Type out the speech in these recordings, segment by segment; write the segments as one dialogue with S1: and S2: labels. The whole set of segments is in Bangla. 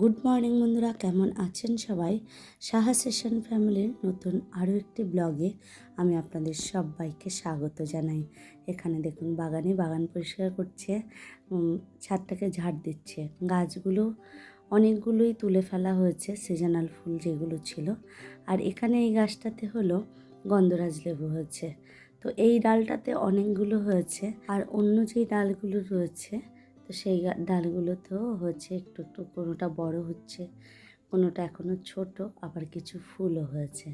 S1: গুড মর্নিং বন্ধুরা, কেমন আছেন সবাই? সাহা সেশন ফ্যামিলির নতুন আরও একটি ব্লগে আমি আপনাদের সবাইকে স্বাগত জানাই। এখানে দেখুন বাগানে বাগান পরিষ্কার করছে ছাদটাকে ঝাড় দিচ্ছে। গাছগুলো অনেকগুলোই তুলে ফেলা হয়েছে সিজনাল ফুল যেগুলো ছিল। আর এখানে এই গাছটাতে হলো গন্ধরাজ লেবু হয়েছে। তো এই ডালটাতে অনেকগুলো হয়েছে, আর অন্য যেই ডালগুলো রয়েছে তো সেই ডালগুলো তো হচ্ছে একটু একটু কোনোটা বড় হচ্ছে, কোনোটা এখনও ছোট, আবার কিছু ফুলও হয়েছে।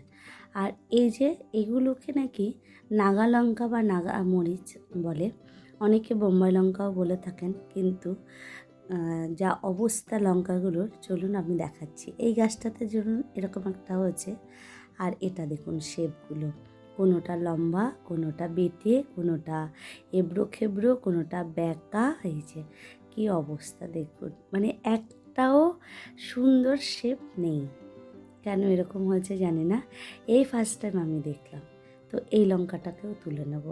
S1: আর এই যে এগুলোকে নাকি নাগা লঙ্কা বা নাগা মরিচ বলে, অনেকে বোম্বাই লঙ্কাও বলে থাকেন, কিন্তু যা অবস্থা লঙ্কাগুলোর, চলুন আমি দেখাচ্ছি। এই গাছটাতে ধরুন এরকম একটা হয়েছে, আর এটা দেখুন শেপগুলো। কোনোটা লম্বা, কোনোটা বেটে কোনোটা এবড়ো খেবড়ো কোনোটা ব্যাকা হয়েছে কী অবস্থা দেখুন। মানে একটাও সুন্দর শেপ নেই। কেন এরকম হয়েছে জানি না। এই ফার্স্ট টাইম আমি দেখলাম। তো এই লঙ্কাটাকেও তুলে নেব।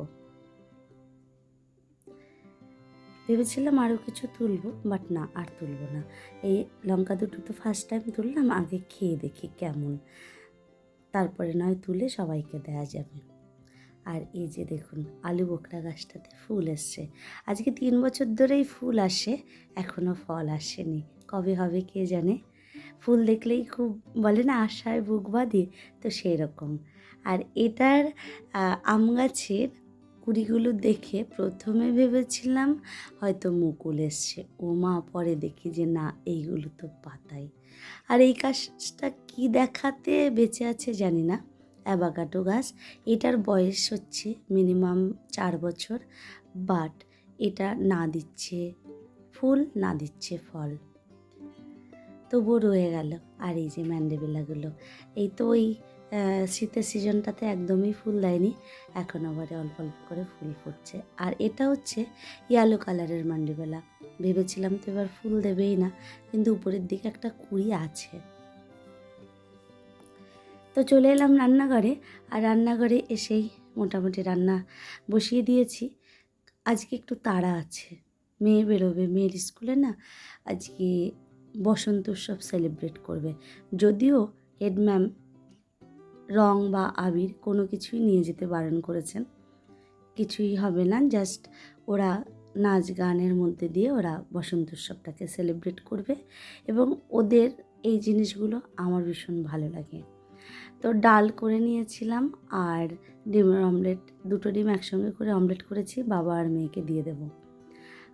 S1: ভেবেছিলাম আরও কিছু তুলবো বাট না, আর তুলবো না। এই লঙ্কা দুটো তো ফার্স্ট টাইম তুললাম, আগে খেয়ে দেখি কেমন। তারপরে নয় তুলে সবাইকে দেওয়া যাবে। আর এই যে দেখুন, আলু বোকরা গাছটাতে ফুল এসছে। আজকে তিন বছর ধরেই ফুল আসে এখনও ফল আসেনি। কবে হবে কে জানে? ফুল দেখলেই খুব বলে না, আশায় বুক বাঁধে, তো সেই রকম আর এটার আম গাছের কুড়িগুলো দেখে প্রথমে ভেবেছিলাম হয়তো মুকুল এসছে। ও মা পরে দেখি যে না, এইগুলো তো পাতাই আর এই গাছটা কি দেখাতে বেঁচে আছে জানি না। অ্যাবাগাটো গাছ, এটার বয়স হচ্ছে মিনিমাম চার বছর, বাট এটা না দিচ্ছে, ফুল না দিচ্ছে ফল। তবুও রয়ে গেল। আর এই যে ম্যান্ডেবেলাগুলো, এই তো ওই শীতের সিজনটাতে একদমই ফুল দেয়নি। এখন আবার অল্প অল্প করে ফুল ফুটছে। আর এটা হচ্ছে ইয়েলো কালারের মান্ডিবেলা ভেবেছিলাম তো এবার ফুল দেবেই না, কিন্তু উপরের দিকে একটা কুড়ি আছে। তো চলে এলাম রান্নাঘরে, আর রান্নাঘরে এসেই মোটামুটি রান্না বসিয়ে দিয়েছি। আজকে একটু তাড়া আছে। মেয়ে বেরোবে, মেয়ের স্কুলে না আজকে বসন্ত উৎসব সেলিব্রেট করবে। যদিও হেড ম্যাম রং বা আবির কোনো কিছুই নিয়ে যেতে বারণ করেছেন। কিছুই হবে না, জাস্ট ওরা নাচ গানের মধ্যে দিয়ে ওরা বসন্ত উৎসবটাকে সেলিব্রেট করবে এবং ওদের এই জিনিসগুলো আমার ভীষণ ভালো লাগে। তো ডাল করে নিয়েছিলাম আর ডিমের অমলেট, দুটো ডিম একসঙ্গে করে অমলেট করেছি, বাবা আর মেয়েকে দিয়ে দেব।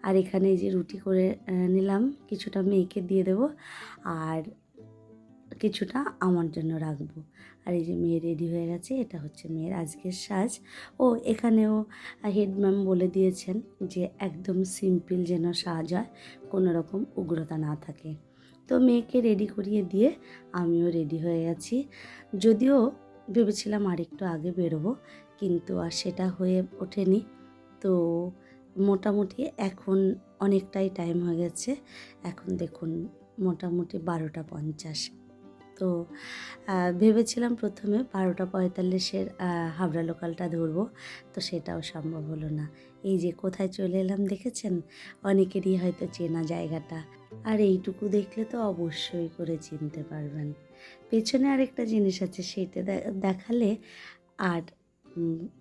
S1: আর এখানে এই যে রুটি করে নিলাম, কিছুটা মেয়েকে দিয়ে দেব। আর কিছুটা আমার জন্য রাখব। আর এই যে মেয়ে রেডি হয়ে গেছে, এটা হচ্ছে মেয়ের আজকের সাজ। ও এখানেও হেড ম্যাম বলে দিয়েছেন যে একদম সিম্পল যেন সাজ হয়, কোনো রকম উগ্রতা না থাকে। তো মেয়েকে রেডি করিয়ে দিয়ে আমিও রেডি হয়ে গেছি। যদিও ভেবেছিলাম আর একটু আগে বেরোবো, কিন্তু আর সেটা হয়ে ওঠেনি। তো মোটামুটি এখন অনেকটাই টাইম হয়ে গেছে। এখন দেখুন, মোটামুটি বারোটা পঞ্চাশ। তো ভেবেছিলাম প্রথমে বারোটা পঁয়তাল্লিশের হাবড়া লোকালটা ধরবো। তো সেটাও সম্ভব হলো না। এই যে কোথায় চলে এলাম দেখেছেন? অনেকেরই হয়তো চেনা জায়গাটা। আর এইটুকু দেখলে তো অবশ্যই করে চিনতে পারবেন। পেছনে আরেকটা জিনিস আছে, সেটা দেখালে আর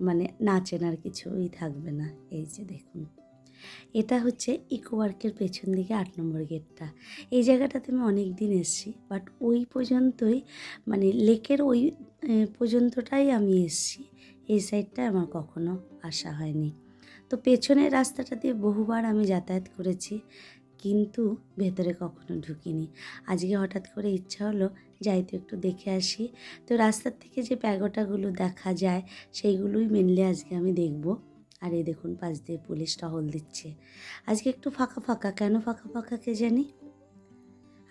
S1: মানে না চেনার কিছুই থাকবে না। এই যে দেখুন। এটা হচ্ছে ইকো পার্কের পেছন দিকে আট নম্বর গেটটা। এই জায়গাটাতে আমি অনেক দিন এসেছি বাট ওই পর্যন্তই মানে লেকের ওই পর্যন্তটাই আমি এসেছি। এই সাইডটা আমার কখনো আসা হয়নি। তো পেছনের রাস্তাটা দিয়ে বহুবার আমি যাতায়াত করেছি, কিন্তু ভেতরে কখনো ঢুকিনি। আজকে হঠাৎ করে ইচ্ছা হলো যাই তো একটু দেখে আসি। তো রাস্তার থেকে যে প্যাগোটাগুলো দেখা যায়, সেইগুলোই মেনলি আজকে আমি দেখব। আর এই দেখুন, পাশ দিয়ে পুলিশ টহল দিচ্ছে। আজকে একটু ফাঁকা ফাঁকা, কেন ফাঁকা ফাঁকা কে জানি?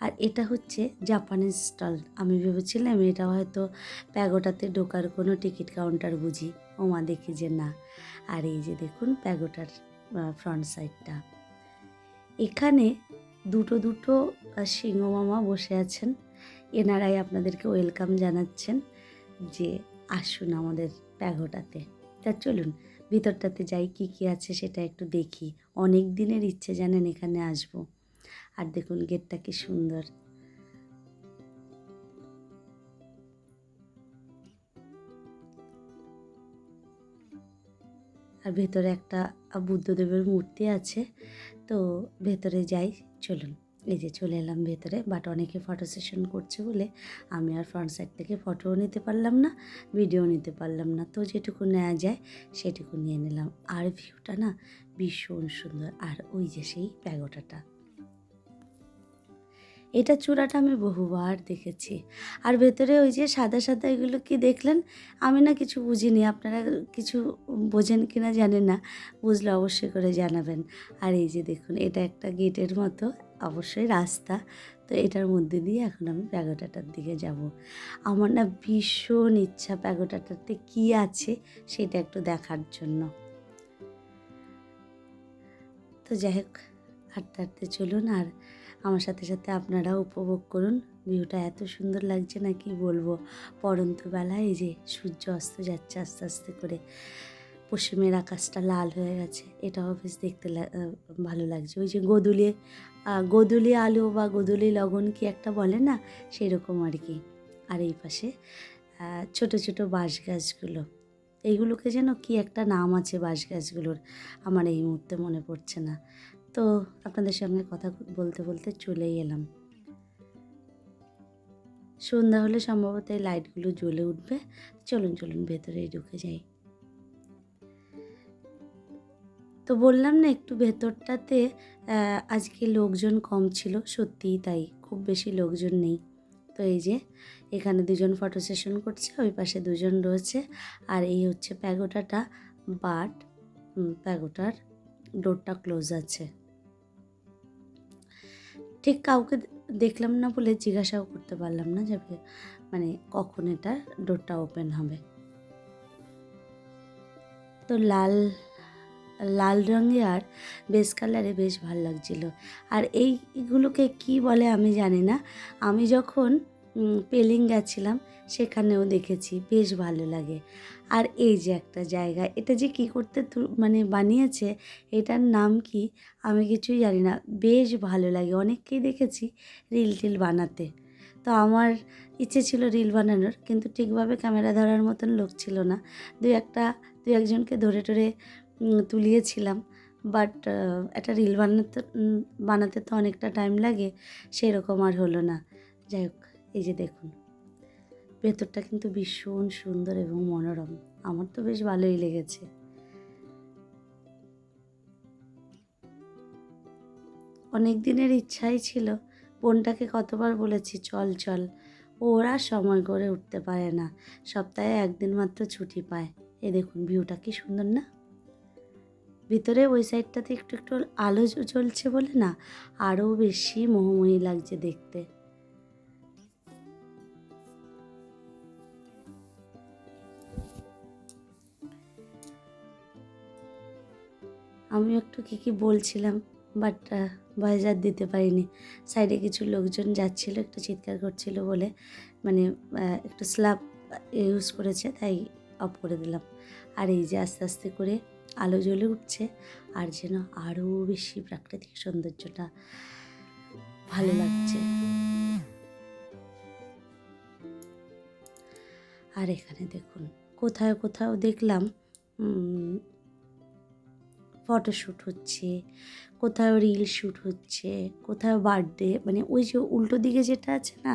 S1: আর এটা হচ্ছে জাপানিজ স্টল। আমি ভেবেছিলাম এটা হয়তো প্যাগোটাতে ঢোকার কোনো টিকিট কাউন্টার বুঝি। ওমা দেখি যে না। আর এই যে দেখুন, প্যাগোটার ফ্রন্ট সাইডটা। এখানে দুটো দুটো সিংহ মামা বসে আছেন। এনারাই আপনাদেরকে ওয়েলকাম জানাচ্ছেন যে আসুন আমাদের প্যাগোটাতে। তা চলুন ভিতরটাতে যাই কি কি আছে সেটা একটু দেখি। অনেক দিনের ইচ্ছে জানেন এখানে আসব। আর দেখুন গেটটা কি সুন্দর। আর ভেতরে একটা বুদ্ধদেবের মূর্তি আছে, তো ভেতরে যাই, চলুন। এই যে চলে এলাম ভেতরে বাট অনেকে ফটো সেশন করছে বলে আমি আর ফ্রন্ট সাইড থেকে ফটোও নিতে পারলাম না ভিডিও নিতে পারলাম না। তো যেটুকু নেওয়া যায় সেটুকু নিয়ে নিলাম। আর ভিউটা না ভীষণ সুন্দর। আর ওই যে সেই প্যাগোটাটা। এটা চূড়াটা আমি বহুবার দেখেছি। আর ভেতরে ওই যে সাদা সাদা এগুলো কি দেখলেন? আমি না কিছু বুঝিনি। আপনারা কিছু বোঝেন কি না জানেন না। বুঝলে অবশ্যই করে জানাবেন। আর এই যে দেখুন, এটা একটা গেটের মতো। অবশ্যই রাস্তা। তো এটার মধ্যে দিয়ে এখন আমি প্যাগোটাটার দিকে যাব। আমার না ভীষণ ইচ্ছা প্যাগোটাটাতে কী আছে সেটা একটু দেখার জন্য। তো যাই হোক, হাঁটতে হাঁটতে চলুন আর আমার সাথে সাথে আপনারাও উপভোগ করুন। ভিউটা এত সুন্দর লাগছে না কি বলব? পরন্ত বেলায় এই যে সূর্য অস্ত যাচ্ছে আস্তে আস্তে করে। পশ্চিমের আকাশটা লাল হয়ে গেছে। এটাও বেশ দেখতে ভালো লাগছে। ওই যে গোদুলি গোদুলি আলু বা গোদুলি লগন কি একটা বলে না? সেই রকম আর কি। আর এই পাশে ছোট ছোট বাঁশ গাছগুলো এইগুলোকে যেন কি একটা নাম আছে বাঁশ গাছগুলোর আমার এই মুহূর্তে মনে পড়ছে না। তো আপনাদের সঙ্গে কথা বলতে বলতে চলেই এলাম। সন্ধ্যা হলে সম্ভবত এই লাইটগুলো জ্বলে উঠবে। চলুন চলুন ভেতরেই ঢুকে যাই। তো বললাম না একটু ভেতরটাতে আজকে লোকজন কম ছিল, সত্যিই তাই, খুব বেশি লোকজন নেই। তো এই যে, এখানে দুজন ফটো সেশন করছে, ওই পাশে দুজন রয়েছে, আর এই হচ্ছে প্যাগোটাটা, বাট প্যাগোটার ডোরটা ক্লোজ আছে। ঠিক কাউকে দেখলাম না বলে জিজ্ঞাসাও করতে পারলাম না যে মানে কখন এটা ডোরটা ওপেন হবে। তো লাল লাল রঙে আর বেস কালারে বেশ ভালো লাগছিল। আর এইগুলোকে কি বলে আমি জানি না। আমি যখন পেলিং গেছিলাম, সেখানেও দেখেছি, বেশ ভালো লাগে। আর এই যে একটা জায়গা, এটা যে কি করতে মানে বানিয়েছে, এটার নাম কি আমি কিছুই জানি না। বেশ ভালো লাগে, অনেককেই দেখেছি রিল টিল বানাতে। তো আমার ইচ্ছে ছিল রিল বানানোর, কিন্তু ঠিকভাবে ক্যামেরা ধরার মতন লোক ছিল না। দুই একটা দু একজনকে ধরে টরে তুলিয়েছিলাম। বাট একটা রিল বানাতে বানাতে তো অনেকটা টাইম লাগে, সেরকম আর হলো না। যাই হোক, এই যে দেখুন, ভেতরটা কিন্তু ভীষণ সুন্দর এবং মনোরম। আমার তো বেশ ভালোই লেগেছে। অনেক দিনের ইচ্ছাই ছিল, বোনটাকে কতবার বলেছি, চল চল। ওরা সময় করে উঠতে পারে না। সপ্তাহে একদিন মাত্র ছুটি পায়। এ দেখুন ভিউটা কি সুন্দর না? ভিতরে ওই সাইডটাতে একটু একটু আলো জ্বলছে বলে না আরও বেশি মোহময়ী লাগছে দেখতে। আমি একটু কী কী বলছিলাম বাট আর দিতে পারিনি। সাইডে কিছু লোকজন যাচ্ছিল, একটু চিৎকার করছিল বলে মানে একটু স্ল্যাব ইউজ করেছে, তাই অফ করে দিলাম। আর এই যে আস্তে আস্তে করে আলো জ্বলে উঠছে আর যেন আরও বেশি প্রাকৃতিক সৌন্দর্যটা ভালো লাগছে। আর এখানে দেখুন, কোথায় কোথাও দেখলাম ফটোশ্যুট হচ্ছে, কোথাও রিল শ্যুট হচ্ছে, কোথাও বার্থডে মানে ওই যে উল্টো দিকে যেটা আছে না,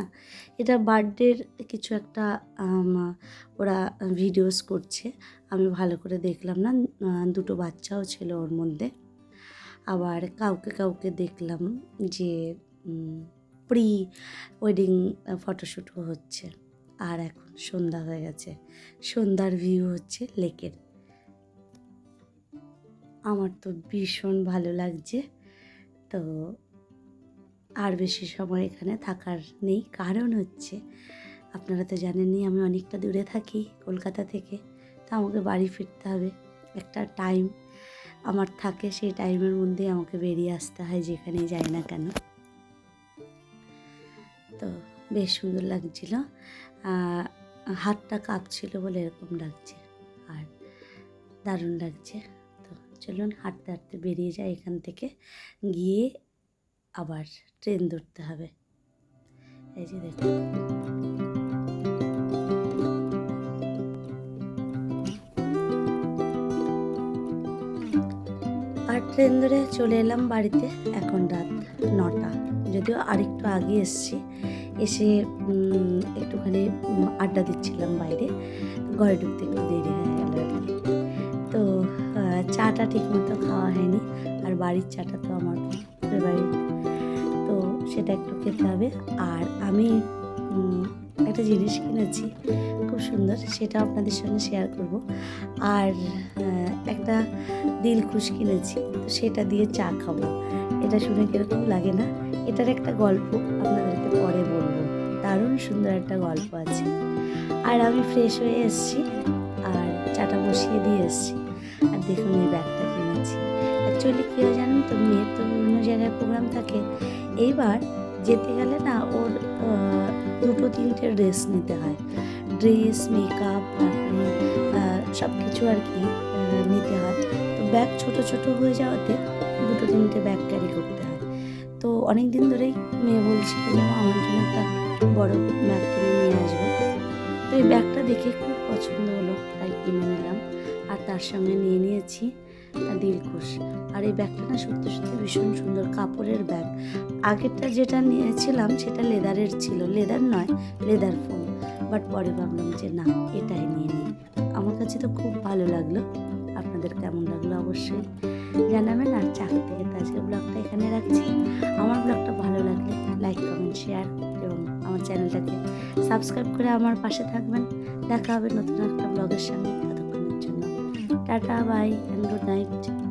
S1: এটা বার্থডের কিছু একটা ওরা ভিডিওস করছে। আমি ভালো করে দেখলাম না দুটো বাচ্চাও ছিল ওর মধ্যে। আবার কাউকে কাউকে দেখলাম যে প্রি ওয়েডিং ফটোশ্যুটও হচ্ছে। আর এখন সন্ধ্যা হয়ে গেছে। সন্ধ্যার ভিউ হচ্ছে লেকের আমার তো ভীষণ ভালো লাগছে। তো আর বেশি সময় এখানে থাকার নেই। কারণ হচ্ছে, আপনারা তো জানেনই আমি অনেকটা দূরে থাকি কলকাতা থেকে। তো আমাকে বাড়ি ফিরতে হবে একটা টাইম আমার থাকে সেই টাইমের মধ্যে আমাকে বেরিয়ে আসতে হয় যেখানেই যাই না কেন। তো বেশ সুন্দর লাগছিল। হাতটা কাঁপছিল বলে এরকম লাগছে। আর দারুণ লাগছে। চলুন হাঁটতে হাঁটতে বেরিয়ে যাই এখান থেকে। গিয়ে আবার ট্রেন ধরতে হবে। এই যে দেখুন। আর ট্রেন ধরে চলে এলাম বাড়িতে এখন রাত নটা। যদিও আরেকটু আগে এসছি। এসে একটুখানি আড্ডা দিচ্ছিলাম বাইরে। ঘরে ঢুকতে একটু দেরি। চাটা ঠিক মতো খাওয়া হয়নি, আর বাড়ির চাটা তো আমার ফেভারিট তো সেটা একটু খেতে হবে। আর আমি একটা জিনিস কিনেছি, খুব সুন্দর সেটা আপনাদের সঙ্গে শেয়ার করব। আর একটা দিলখুশ কিনেছি, তো সেটা দিয়ে চা খাব। এটা শুনে কীরকম লাগে না? এটার একটা গল্প আপনাদেরকে পরে বলব। দারুণ সুন্দর একটা গল্প আছে। আর আমি ফ্রেশ হয়ে এসেছি, আর চাটা বসিয়ে দিয়ে এসেছি। আর দেখুন এই ব্যাগটা কিনেছি। অ্যাকচুয়ালি কী হয় জানেন তো, মেয়ের তো বিভিন্ন জায়গায় প্রোগ্রাম থাকে। এইবার যেতে গেলে না ওর দুটো তিনটে ড্রেস নিতে হয়। ড্রেস মেকআপ তারপরে সব কিছু আর কি নিতে হয়। তো ব্যাগ ছোট ছোট হয়ে যাওয়াতে দুটো তিনটে ব্যাগ ক্যারি করতে হয়। তো অনেক দিন ধরেই মেয়ে বলছিল যে আমার জন্য একটা বড় ব্যাগ কিনে নিয়ে আসবে। তো এই ব্যাগটা দেখে খুব পছন্দ হলো, তাই কিনে নিলাম। আর তার সঙ্গে নিয়ে নিয়েছি আহ, দিলখুশ আর এই ব্যাগটা না সত্যি সত্যি ভীষণ সুন্দর কাপড়ের ব্যাগ। আগেরটা যেটা নিয়েছিলাম সেটা লেদারের ছিল। লেদার নয় লেদার ফোন বাট পরে ভাবলাম যে না এটাই নিয়ে নিই। আমার কাছে তো খুব ভালো লাগল। আপনাদের কেমন লাগল অবশ্যই জানাবেন। আর চাকরি থেকে তো আজকে ব্লগটা এখানে রাখছি। আমার ব্লগটা ভালো লাগলে লাইক কমেন্ট শেয়ার এবং আমার চ্যানেলটাকে সাবস্ক্রাইব করে আমার পাশে থাকবেন। দেখা হবে নতুন একটা ব্লগের সঙ্গে। Tata bye and good night